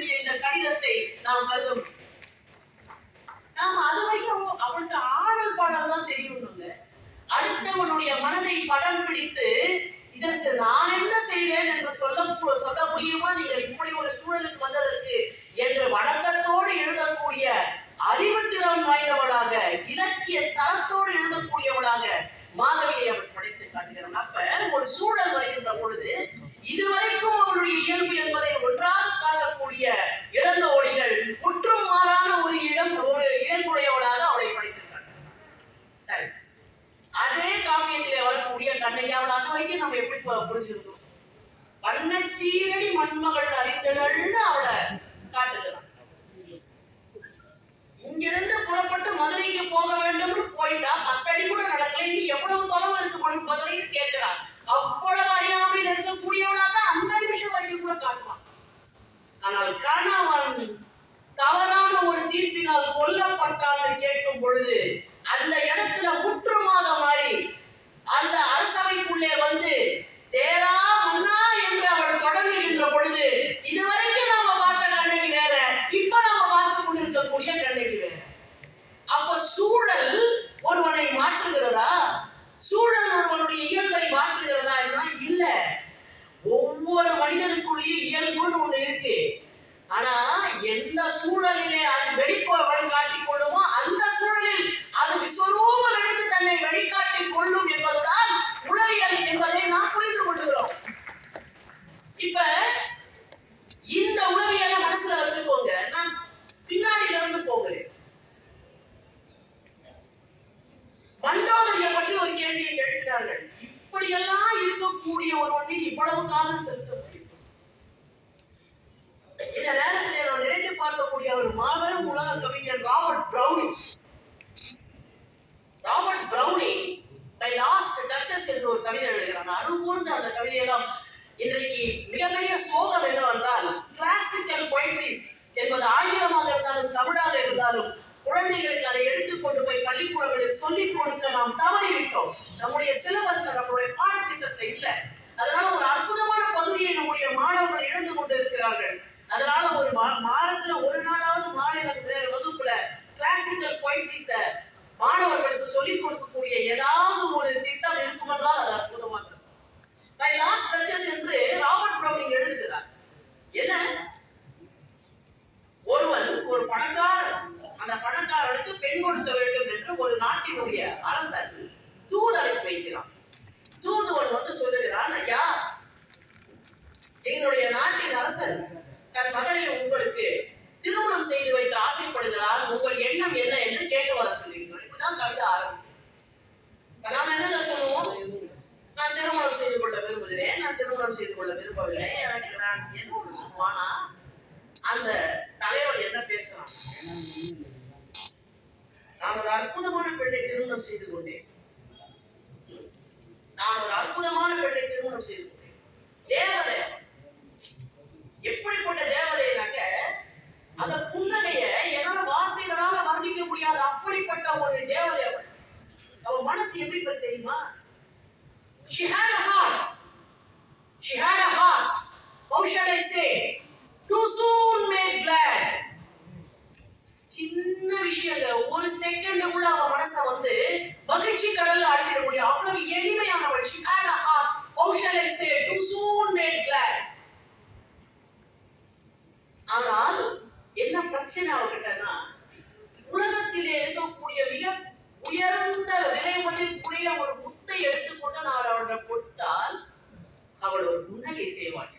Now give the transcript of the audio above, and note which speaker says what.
Speaker 1: எழுதிய இந்த கடிதத்தை நாம் கருதும். நாம அது வரைக்கும் அவளுக்கு ஆடல் பாடல் தான் தெரியணும்ல அடுத்தவனுடைய மனதை படம் பிடித்து இதற்கு நான் என்ன செய்தேன் என்று சொல்ல சொல்ல முடியுமா? நீங்கள் இப்படி ஒரு சூழலுக்கு வந்ததற்கு என்று வரைக்கும் நம்ம எப்படி பு- புரிஞ்சிருக்கோம்? வண்ணச்சீரடி மண்மகள் அறிந்தனள்னு அவளை காட்டுகிறான். இங்கிருந்து புறப்பட்டு மதுரைக்கு போக வேண்டும்னு போயிட்டா பத்தடி கூட நடக்கல. இங்க எவ்வளவு தொலைவு இருக்கு மண் மதுரைன்னு கேட்கிறான். அவ்வளவு அறியாமையில் இருக்கக்கூடியவனா தான் அந்த நிமிஷம் வரைக்கும் கூட காட்டுவான். ஆனால் கணவன் தவறான ஒரு தீர்ப்பினால் கொல்லப்பட்டான்னு கேட்கும் பொழுது அந்த இடம் இருக்கு. ஆனா எந்த சூழலிலே அது வெளிப்ப வழிகாட்டிக் கொள்ளுமோ அந்த சூழலில் அது விஸ்வரூபம் எடுத்து தன்னை வெளிக்காட்டிக் கொள்ளும் என்பதுதான் உளவியல் என்பதை நாம் புரிந்து கொள்கிறோம். இப்ப இந்த உளவியலை மனசுல வச்சுக்கோங்க. நான் பின்னாடில இருந்து போகிறேன். மண்டோதரிய பற்றி ஒரு கேள்வியை எழுப்பினார்கள். இப்படியெல்லாம் இருக்கக்கூடிய ஒருவன் இவ்வளவு காலம் செலுத்த முடியும் இந்த நேரத்தில் நான் நினைத்து பார்க்கக்கூடிய ஒரு மாபெரும் உலக கவிஞர் Robert Browning. Robert Browning my last duchess என்று ஒரு கவிதை எழுதுகிறாங்க அனுபூர்ந்த அந்த கவிதையெல்லாம் இன்றைக்கு மிகப்பெரிய சோகம் என்னவென்றால் கிளாசிக்கல் பொய்ட்ரிஸ் என்பது ஆங்கிலமாக இருந்தாலும் தமிழாக இருந்தாலும் குழந்தைகளுக்கு அதை எடுத்துக்கொண்டு போய் பள்ளிக்கூடங்களுக்கு சொல்லிக் கொடுக்க நாம் தவறிவிட்டோம். நம்முடைய சிலபஸ்ல நம்முடைய பாடத்திட்டத்தை இல்லை. அதனால ஒரு அற்புதமான பகுதியை நம்முடைய மாணவர்கள் இழந்து கொண்டு இருக்கிறார்கள் அதனால ஒரு வாரத்துல ஒரு நாளாவது மாநில வகுப்புல கிளாசிக்கல் பொயிட்ரிஸ மாணவர்களுக்கு சொல்லிக் கொடுக்கக்கூடிய ஏதாவது ஒரு திட்டம் இருக்குமென்றால் அது அற்புதமாக இருக்கும். மை லாஸ்ட் டச்சஸ் என்று ராபர்ட் ப்ரௌனிங் எழுதுகிறார். என்ன? ஒருவன் ஒரு பணக்காரன் அந்த பணக்காரனுக்கு பெண் கொடுக்க வேண்டும் என்று ஒரு நாட்டினுடைய அரசன் தூது அனுப்பி வைக்கிறான். தூதுவன் வந்து சொல்லுகிறான் ஐயா எங்களுடைய நாட்டின் அரசன் தன் மகளை உங்களுக்கு திருமணம் செய்து வைக்க ஆசைப்படுகிறார். உங்கள் எண்ணம் என்ன என்று கேட்க வர சொல்லியிருக்கிறோம். இப்படிதான் கவிதை ஆரம்பம் நாம என்னங்க சொல்லுவோம் நான் திருமணம் செய்து கொள்ள விரும்புகிறேன். நான் திருமணம் செய்து கொள்ள விரும்பவில்லை. எனக்கு நான் என்ன ஒன்று சொல்லுவானா. அந்த தலைவர் என்ன பேசுறான் நான் ஒரு அற்புதமான பெண்ணை திருமணம் செய்து கொண்டேன். நான் ஒரு அற்புதமான பெண்ணை திருமணம் செய்து கொண்டேன். அப்படிப்பட்ட ஒரு தேவதை அவள் அவள் மனசு எப்படிப்பட்ட தெரியுமா? She had a heart. She had a heart. How shall i say? Too soon made glad. சின்ன விஷயங்கள் ஒரு செகண்டுக்குள்ள அவ மனச வந்து மகிழ்ச்சி கடல்ல ஆடிட முடியும் அவ்வளவு எளிமையானவள். She had a heart. How shall i say? Too soon made glad. ஆனால் என்ன பிரச்சனை அவகிட்டனா உலகத்திலே இருக்கக்கூடிய மிக உயர்ந்த விலை மதிப்புடைய ஒரு முத்தை எடுத்துக்கொண்டு நான் அவளை கொடுத்தால் அவள் ஒரு புன்னகை செய்வாள்.